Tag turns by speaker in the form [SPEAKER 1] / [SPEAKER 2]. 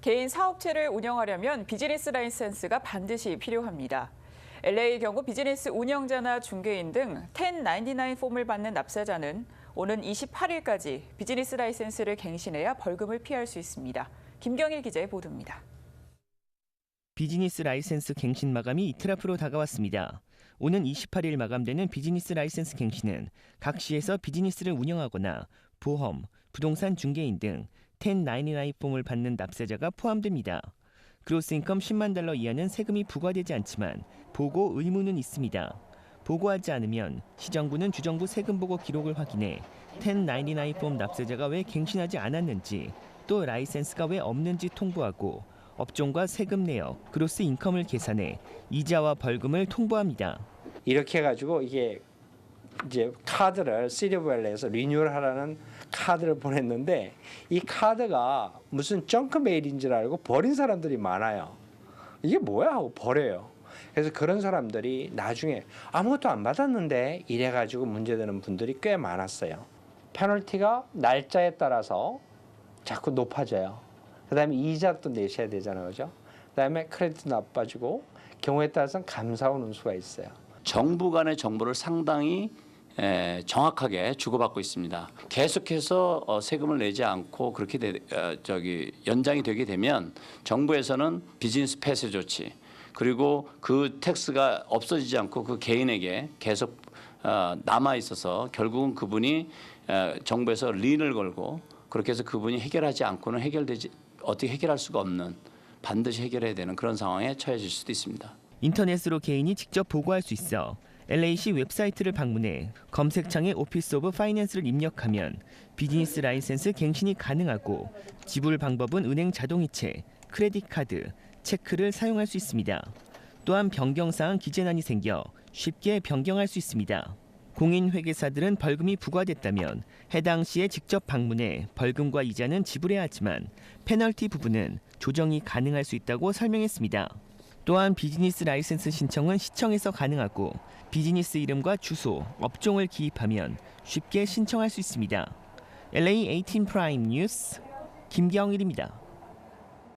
[SPEAKER 1] 개인 사업체를 운영하려면 비즈니스 라이센스가 반드시 필요합니다. LA의 경우 비즈니스 운영자나 중개인 등 1099 폼을 받는 납세자는 오는 28일까지 비즈니스 라이센스를 갱신해야 벌금을 피할 수 있습니다. 김경일 기자의 보도입니다.
[SPEAKER 2] 비즈니스 라이센스 갱신 마감이 이틀 앞으로 다가왔습니다. 오는 28일 마감되는 비즈니스 라이센스 갱신은 각 시에서 비즈니스를 운영하거나 보험, 부동산 중개인 등 1099 폼을 받는 납세자가 포함됩니다. 그로스 인컴 10만 달러 이하는 세금이 부과되지 않지만 보고 의무는 있습니다. 보고하지 않으면 시정부는 주정부 세금 보고 기록을 확인해 1099 폼 납세자가 왜 갱신하지 않았는지 또 라이센스가 왜 없는지 통보하고 업종과 세금 내역, 그로스 인컴을 계산해 이자와 벌금을 통보합니다.
[SPEAKER 3] 이렇게 해가지고 이게 이제 카드를 시리버엘에서 리뉴얼 하라는 카드를 보냈는데 이 카드가 무슨 정크 메일인 줄 알고 버린 사람들이 많아요. 이게 뭐야 하고 버려요. 그래서 그런 사람들이 나중에 아무것도 안 받았는데 이래 가지고 문제되는 분들이 꽤 많았어요. 페널티가 날짜에 따라서 자꾸 높아져요. 그다음에 이자 또 내셔야 되잖아요, 그죠? 그다음에 크레디트 나빠지고 경우에 따라서는 감사원 운수가 있어요.
[SPEAKER 4] 정부 간의 정보를 상당히 에, 정확하게 주고받고 있습니다. 계속해서 어, 세금을 내지 않고 그렇게 되, 어, 저기 연장이 되게 되면 정부에서는 비즈니스 폐쇄 조치 그리고 그 텍스가 없어지지 않고 그 개인에게 계속 어, 남아 있어서 결국은 그분이 에, 정부에서 린을 걸고 그렇게 해서 그분이 해결하지 않고는 해결되지 어떻게 해결할 수가 없는 반드시 해결해야 되는 그런 상황에 처해질 수도 있습니다.
[SPEAKER 2] 인터넷으로 개인이 직접 보고할 수 있어 LA시 웹사이트를 방문해 검색창에 오피스 오브 파이낸스를 입력하면 비즈니스 라이센스 갱신이 가능하고 지불 방법은 은행 자동이체, 크레딧 카드, 체크를 사용할 수 있습니다. 또한 변경사항 기재란이 생겨 쉽게 변경할 수 있습니다. 공인 회계사들은 벌금이 부과됐다면 해당 시에 직접 방문해 벌금과 이자는 지불해야 하지만 페널티 부분은 조정이 가능할 수 있다고 설명했습니다. 또한 비즈니스 라이센스 신청은 시청에서 가능하고 비즈니스 이름과 주소, 업종을 기입하면 쉽게 신청할 수 있습니다. LA 18 프라임 뉴스 김경일입니다.